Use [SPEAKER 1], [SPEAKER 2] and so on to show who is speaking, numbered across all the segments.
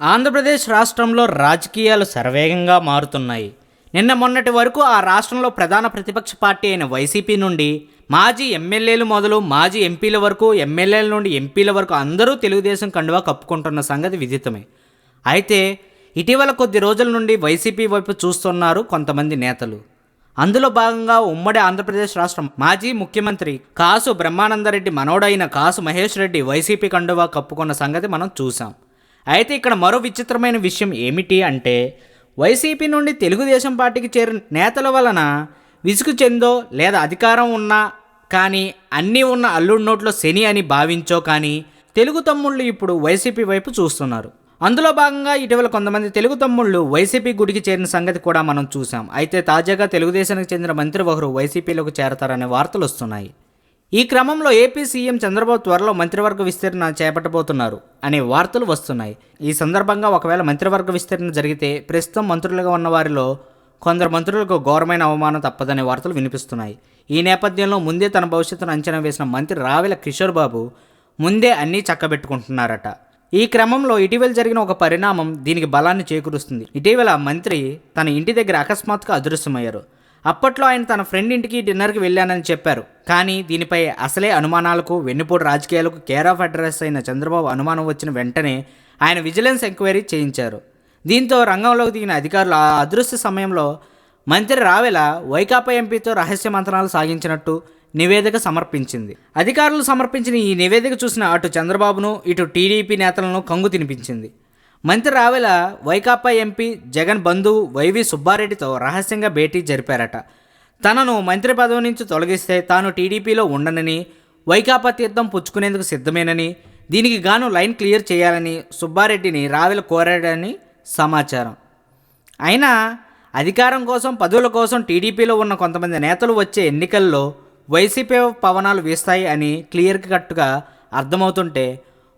[SPEAKER 1] ఆంధ్రప్రదేశ్ రాష్ట్రంలో రాజకీయాలు శరవేగంగా మారుతున్నాయి. నిన్న మొన్నటి వరకు ఆ రాష్ట్రంలో ప్రధాన ప్రతిపక్ష పార్టీ అయిన వైసీపీ నుండి మాజీ ఎమ్మెల్యేలు మొదలు మాజీ ఎంపీల వరకు ఎమ్మెల్యేల నుండి ఎంపీల వరకు అందరూ తెలుగుదేశం కండువా కప్పుకుంటున్న సంగతి విదితమే. అయితే ఇటీవల కొద్ది రోజుల నుండి వైసీపీ వైపు చూస్తున్నారు కొంతమంది నేతలు. అందులో భాగంగా ఉమ్మడి ఆంధ్రప్రదేశ్ రాష్ట్రం మాజీ ముఖ్యమంత్రి కాసు బ్రహ్మానందరెడ్డి మనోడైన కాసు మహేష్ రెడ్డి వైసీపీ కండువా కప్పుకున్న సంగతి మనం చూసాం అయితే ఇక్కడ మరో విచిత్రమైన విషయం ఏమిటి అంటే వైసీపీ నుండి తెలుగుదేశం పార్టీకి చేరిన నేతల వలన విసుగు చెందో లేదా అధికారం ఉన్నా కానీ అన్నీ ఉన్న అల్లుడి నోట్లో శని అని భావించో కానీ తెలుగు తమ్ముళ్ళు ఇప్పుడు వైసీపీ వైపు చూస్తున్నారు. అందులో భాగంగా ఇటీవల కొంతమంది తెలుగు తమ్ముళ్ళు వైసీపీ గుడికి చేరిన సంగతి కూడా మనం చూసాం అయితే తాజాగా తెలుగుదేశానికి చెందిన మంత్రి ఒకరు వైసీపీలోకి చేరతారనే వార్తలు వస్తున్నాయి. ఈ క్రమంలో ఏపీ సీఎం చంద్రబాబు త్వరలో మంత్రివర్గ విస్తరణ చేపట్టబోతున్నారు అనే వార్తలు వస్తున్నాయి. ఈ సందర్భంగా ఒకవేళ మంత్రివర్గ విస్తరణ జరిగితే ప్రస్తుతం మంత్రులుగా ఉన్న వారిలో కొందరు మంత్రులకు ఘోరమైన అవమానం తప్పదనే వార్తలు వినిపిస్తున్నాయి. ఈ నేపథ్యంలో ముందే తన భవిష్యత్తును అంచనా వేసిన మంత్రి రావెల కిషోర్ బాబు ముందే అన్నీ చక్కబెట్టుకుంటున్నారట. ఈ క్రమంలో ఇటీవల జరిగిన ఒక పరిణామం దీనికి బలాన్ని చేకూరుస్తుంది. ఇటీవల మంత్రి తన ఇంటి దగ్గర అకస్మాత్తుగా అదృశ్యమయ్యారు. అప్పట్లో ఆయన తన ఫ్రెండ్ ఇంటికి డిన్నర్కి వెళ్ళానని చెప్పారు. కానీ దీనిపై అసలే అనుమానాలకు వెన్నుపోటు రాజకీయాలకు కేర్ ఆఫ్ అడ్రస్ అయిన చంద్రబాబు అనుమానం వచ్చిన వెంటనే ఆయన విజిలెన్స్ ఎంక్వైరీ చేయించారు. దీంతో రంగంలోకి దిగిన అధికారులు ఆ అదృశ్య సమయంలో మంత్రి రావెల వైకాపా ఎంపీతో రహస్య మంత్రాలు సాగించినట్టు నివేదిక సమర్పించింది. అధికారులు సమర్పించిన ఈ నివేదిక చూసిన అటు చంద్రబాబును ఇటు టీడీపీ నేతలను కంగు తినిపించింది. మంత్రి రావెల వైకాపా ఎంపీ జగన్ బంధువు వైవి సుబ్బారెడ్డితో రహస్యంగా భేటీ జరిపారట. తనను మంత్రి పదవి నుంచి తొలగిస్తే తాను టీడీపీలో ఉండనని వైకాపా తీర్థం పుచ్చుకునేందుకు సిద్ధమేనని దీనికి గాను లైన్ క్లియర్ చేయాలని సుబ్బారెడ్డిని రావెల కోరాడని సమాచారం. అయినా అధికారం కోసం పదవుల కోసం టీడీపీలో ఉన్న కొంతమంది నేతలు వచ్చే ఎన్నికల్లో వైసీపీ పవనాలు వీస్తాయి అని క్లియర్ కట్గా అర్థమవుతుంటే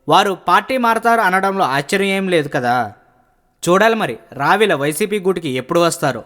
[SPEAKER 1] వారు పార్టీ మారతారు అనడంలో ఆశ్చర్యం ఏం లేదు కదా. చూడాలి మరి రావిల వైసీపీ గూటికి ఎప్పుడు వస్తారో.